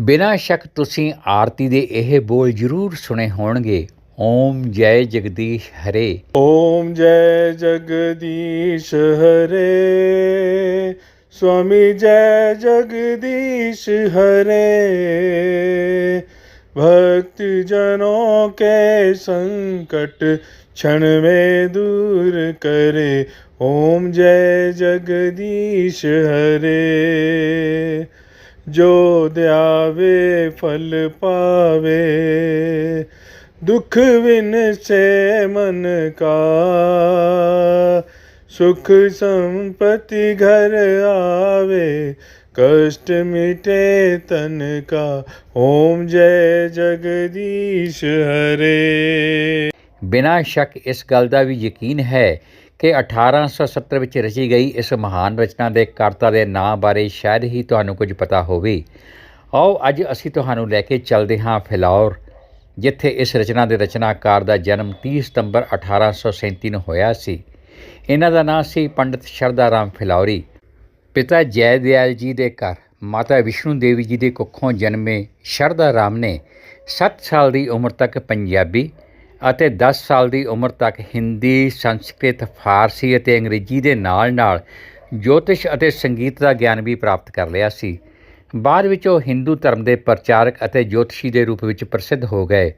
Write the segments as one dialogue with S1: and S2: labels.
S1: ਬਿਨਾਂ ਸ਼ੱਕ ਤੁਸੀਂ ਆਰਤੀ ਦੇ ਇਹ ਬੋਲ ਜ਼ਰੂਰ ਸੁਣੇ ਹੋਣਗੇ ਓਮ ਜੈ ਜਗਦੀਸ਼ ਹਰੇ
S2: ॐ जय जगदीश हरे स्वामी जय जगदीश हरे भक्त जनों के संकट क्षण में दूर करे ओम जय जगदीश हरे जो द्यावे फल पावे दुख विन से मन का सुख संपत्ति घर आवे कष्ट मिटे तन का ओम जय जगदीश हरे
S1: ਬਿਨਾਂ ਸ਼ੱਕ ਇਸ ਗੱਲ ਦਾ ਵੀ ਯਕੀਨ ਹੈ ਕਿ 1870 ਵਿੱਚ ਰਚੀ ਗਈ ਇਸ ਮਹਾਨ ਰਚਨਾ ਦੇ ਕਰਤਾ ਦੇ ਨਾਂ ਬਾਰੇ ਸ਼ਾਇਦ ਹੀ ਤੁਹਾਨੂੰ ਕੁਝ ਪਤਾ ਹੋਵੇ। ਆਓ ਅੱਜ ਅਸੀਂ ਤੁਹਾਨੂੰ ਲੈ ਕੇ ਚੱਲਦੇ ਹਾਂ ਫਿਲੌਰ, ਜਿੱਥੇ ਇਸ ਰਚਨਾ ਦੇ ਰਚਨਾਕਾਰ ਦਾ ਜਨਮ 30 ਸਤੰਬਰ 1837 ਨੂੰ ਹੋਇਆ ਸੀ। ਇਹਨਾਂ ਦਾ ਨਾਂ ਸੀ ਪੰਡਿਤ ਸ਼ਰਦਾ ਰਾਮ ਫਿਲੌਰੀ। ਪਿਤਾ ਜੈ ਦਿਆਲ ਜੀ ਦੇ ਘਰ, ਮਾਤਾ ਵਿਸ਼ਨੂੰ ਦੇਵੀ ਜੀ ਦੇ ਕੁੱਖੋਂ ਜਨਮੇ ਸ਼ਰਦਾ ਰਾਮ ਨੇ 7 ਸਾਲ ਦੀ ਉਮਰ ਤੱਕ ਪੰਜਾਬੀ ਅਤੇ 10 ਸਾਲ ਦੀ ਉਮਰ ਤੱਕ ਹਿੰਦੀ, ਸੰਸਕ੍ਰਿਤ, ਫਾਰਸੀ ਅਤੇ ਅੰਗਰੇਜ਼ੀ ਦੇ ਨਾਲ-ਨਾਲ ਜੋਤਿਸ਼ ਅਤੇ ਸੰਗੀਤ ਦਾ ਗਿਆਨ ਵੀ ਪ੍ਰਾਪਤ ਕਰ ਲਿਆ ਸੀ। ਬਾਅਦ ਵਿੱਚ ਉਹ ਹਿੰਦੂ ਧਰਮ ਦੇ ਪ੍ਰਚਾਰਕ ਅਤੇ ਜੋਤਸ਼ੀ ਦੇ ਰੂਪ ਵਿੱਚ ਪ੍ਰਸਿੱਧ ਹੋ ਗਏ।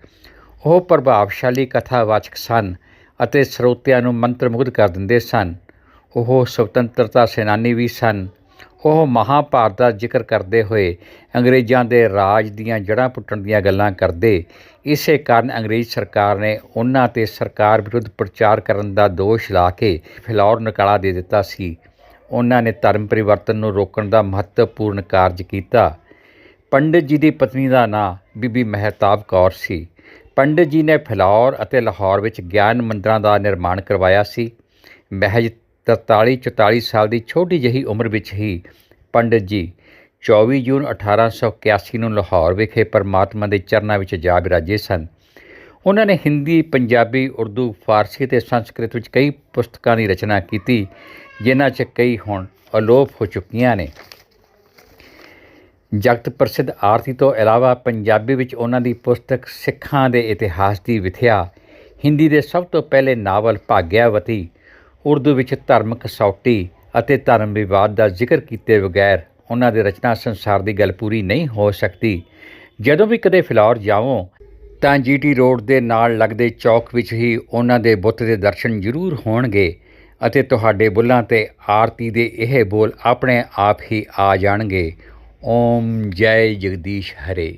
S1: ਉਹ ਪ੍ਰਭਾਵਸ਼ਾਲੀ ਕਥਾਵਾਚਕ ਸਨ ਅਤੇ ਸਰੋਤਿਆਂ ਨੂੰ ਮੰਤਰਮੁਗਧ ਕਰ ਦਿੰਦੇ ਸਨ। ਉਹ ਸੁਤੰਤਰਤਾ ਸੈਨਾਨੀ ਵੀ ਸਨ। ਉਹ ਮਹਾਭਾਰਤ ਦਾ ਜ਼ਿਕਰ ਕਰਦੇ ਹੋਏ ਅੰਗਰੇਜ਼ਾਂ ਦੇ ਰਾਜ ਦੀਆਂ ਜੜ੍ਹਾਂ ਪੁੱਟਣ ਦੀਆਂ ਗੱਲਾਂ ਕਰਦੇ। ਇਸੇ ਕਾਰਨ ਅੰਗਰੇਜ਼ ਸਰਕਾਰ ਨੇ ਉਹਨਾਂ ਤੇ ਸਰਕਾਰ ਵਿਰੁੱਧ ਪ੍ਰਚਾਰ ਕਰਨ ਦਾ ਦੋਸ਼ ਲਾ ਕੇ ਫਿਲੌਰ ਨਕਾਲਾ ਦੇ ਦਿੱਤਾ ਸੀ। ਉਹਨਾਂ ਨੇ ਧਰਮ ਪਰਿਵਰਤਨ ਨੂੰ ਰੋਕਣ ਦਾ ਮਹੱਤਵਪੂਰਨ ਕਾਰਜ ਕੀਤਾ। ਪੰਡਿਤ ਜੀ ਦੀ ਪਤਨੀ ਦਾ ਨਾਂ ਬੀਬੀ ਮਹਿਤਾਬ ਕੌਰ ਸੀ। ਪੰਡਿਤ ਜੀ ਨੇ ਫਿਲੌਰ ਅਤੇ ਲਾਹੌਰ ਵਿੱਚ ਗਿਆਨ ਮੰਦਰਾਂ ਦਾ ਨਿਰਮਾਣ ਕਰਵਾਇਆ ਸੀ। ਮਹਿਜ 43 44 ਸਾਲ ਦੀ ਛੋਟੀ ਜਿਹੀ ਉਮਰ ਵਿੱਚ ਹੀ ਪੰਡਿਤ ਜੀ 24 ਜੂਨ 1881 ਨੂੰ ਲਾਹੌਰ ਵਿਖੇ ਪਰਮਾਤਮਾ ਦੇ ਚਰਨਾਂ ਵਿੱਚ ਜਾ ਬਿਰਾਜੇ ਸਨ। ਉਹਨਾਂ ਨੇ ਹਿੰਦੀ, ਪੰਜਾਬੀ, ਉਰਦੂ, ਫਾਰਸੀ ਅਤੇ ਸੰਸਕ੍ਰਿਤ ਵਿੱਚ ਕਈ ਪੁਸਤਕਾਂ ਦੀ ਰਚਨਾ ਕੀਤੀ, ਜਿਨ੍ਹਾਂ 'ਚ ਕਈ ਹੁਣ ਅਲੋਪ ਹੋ ਚੁੱਕੀਆਂ ਨੇ। ਜਗਤ ਪ੍ਰਸਿੱਧ ਆਰਤੀ ਤੋਂ ਇਲਾਵਾ ਪੰਜਾਬੀ ਵਿੱਚ ਉਹਨਾਂ ਦੀ ਪੁਸਤਕ ਸਿੱਖਾਂ ਦੇ ਇਤਿਹਾਸ ਦੀ ਵਿਥਿਆ, ਹਿੰਦੀ ਦੇ ਸਭ ਤੋਂ ਪਹਿਲੇ ਨਾਵਲ ਭਾਗਿਆਵਤੀ ਉਰਦੂ ਵਿੱਚ ਧਾਰਮਿਕ ਸੌਟੀ ਅਤੇ ਧਰਮ ਵਿਵਾਦ ਦਾ ਜ਼ਿਕਰ ਕੀਤੇ ਬਗੈਰ ਉਹਨਾਂ ਦੇ ਰਚਨਾ ਸੰਸਾਰ ਦੀ ਗੱਲ ਪੂਰੀ ਨਹੀਂ ਹੋ ਸਕਦੀ। ਜਦੋਂ ਵੀ ਕਦੇ ਫਿਲੌਰ ਜਾਵੋ, ਤਾਂ ਜੀਟੀ ਰੋਡ ਦੇ ਨਾਲ ਲੱਗਦੇ ਚੌਕ ਵਿੱਚ ਹੀ ਉਹਨਾਂ ਦੇ ਬੁੱਤ ਦੇ ਦਰਸ਼ਨ ਜ਼ਰੂਰ ਹੋਣਗੇ ਅਤੇ ਤੁਹਾਡੇ ਬੁੱਲਾਂ ਤੇ ਆਰਤੀ ਦੇ ਇਹ ਬੋਲ ਆਪਣੇ ਆਪ ਹੀ ਆ ਜਾਣਗੇ। ਓਮ ਜੈ ਜਗਦੀਸ਼ ਹਰੇ।